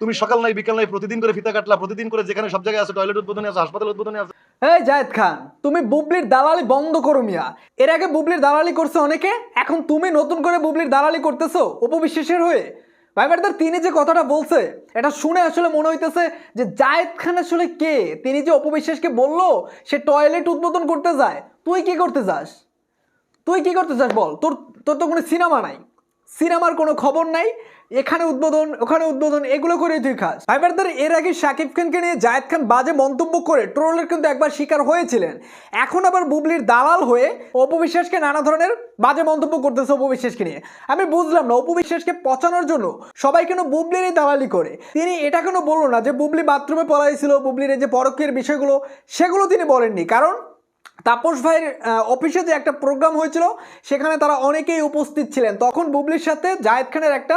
তুমি সকাল নাই, বিকাল নাই, প্রতিদিন করে ফিতা কাটলা, প্রতিদিন করে যেখানে সব জায়গায় আছে টয়লেট উদ্বোধনী আছে হাসপাতাল উদ্বোধনী আছে। এই জায়েদ খান, তুমি বুবলির দালালি বন্ধ করো মিয়া। এর আগে বুবলির দালালি করছে অনেকে, এখন তুমি নতুন করে বুবলির দালালি করতেছো উপবিশ্বাসের হয়ে। ভাইবারদার তিনি যে কথাটা বলছে, এটা শুনে আসলে মনে হইতেছে যে জায়েদ খান আসলে কে? তিনি যে অপবিশ্বাসকে বলল, সে টয়লেট উদ্বোধন করতে যায়। তুই কি করতে যাস? তুই কি করতে চাস বল? তোর তোর তো কোনো সিনেমা নাই। সিনেমার কোনো খবর নাই, এখানে উদ্বোধন, ওখানে উদ্বোধন, এগুলো করে তুই খাস। ভাইবারদার এর আগে শাকিব খানকে নিয়ে জায়েদ খান বাজে মন্তব্য করে ট্রোলের কিন্তু একবার শিকার হয়েছিলেন। এখন আবার বুবলির দালাল হয়ে অপবিশ্বাসকে নানা ধরনের বাজে মন্তব্য করতেছে অপবিশ্বাসকে নিয়ে। আমি বুঝলাম না অপবিশ্বাসকে পচানোর জন্য সবাই কেন বুবলিরই দালালি করে? তিনি এটা কেন বলল না যে বুবলি বাথরুমে পড়াইছিল বুবলির এই যে পরক্ষের বিষয়গুলো, সেগুলো তিনি বলেননি? কারণ তাপস ভাইয়ের অফিসে যে একটা প্রোগ্রাম হয়েছিল, সেখানে তারা অনেকেই উপস্থিত ছিলেন। তখন বুবলির সাথে জায়েদ খানের একটা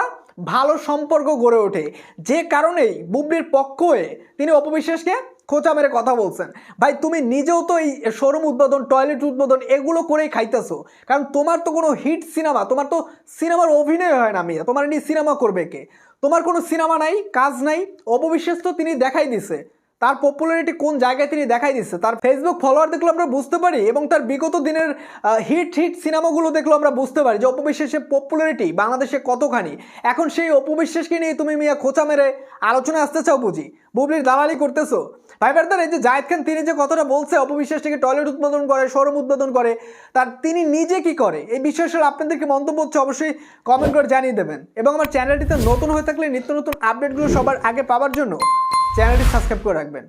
ভালো সম্পর্ক গড়ে ওঠে। যে কারণেই বুবলির পক্ষ হয়ে তিনি অপবিশ্বাসকে খোঁচা মেরে কথা বলছেন। ভাই, তুমি নিজেও তো এই শোরুম উদ্বোধন টয়লেট উদ্বোধন এগুলো করেই খাইতেছো। কারণ তোমার তো কোনো হিট সিনেমা তোমার তো সিনেমার অভিনয় হয় না আমি তোমার নিয়ে সিনেমা করবে কে? তোমার কোনো সিনেমা নাই, কাজ নাই, অপবিশ্বাস তো তিনি দেখাই দিছে। তার পপুলারিটি কোন জায়গায় তিনি দেখাই দিচ্ছে? তার ফেসবুক ফলোয়ার দেখলে আমরা বুঝতে পারি এবং তার বিগত দিনের হিট হিট সিনেমাগুলো দেখলেও আমরা বুঝতে পারি যে অপবিশ্বাসের পপুলারিটি বাংলাদেশে কতখানি। এখন সেই অপবিশ্বাসকে নিয়ে তুমি মিয়া খোঁচা মেরে আলোচনা আসতে চাও বুঝি? বুবলির দালালি করতেছো? ভাইবার ভাইবারদার এই যে জায়েদ খান, তিনি যে কথাটা বলছে অপবিশ্বাস থেকে টয়লেট উদ্বোধন করে শোরুম উদ্বোধন করে, তার তিনি নিজে কি করে? এই আসলে আপনাদেরকে মন্তব্য হচ্ছে অবশ্যই কমেন্ট করে জানিয়ে দেবেন। এবং আমার চ্যানেলটিতে নতুন হয়ে থাকলে নিত্য নতুন আপডেটগুলো সবার আগে পাওয়ার জন্য চ্যানেলটি সাবস্ক্রাইব করে রাখবেন।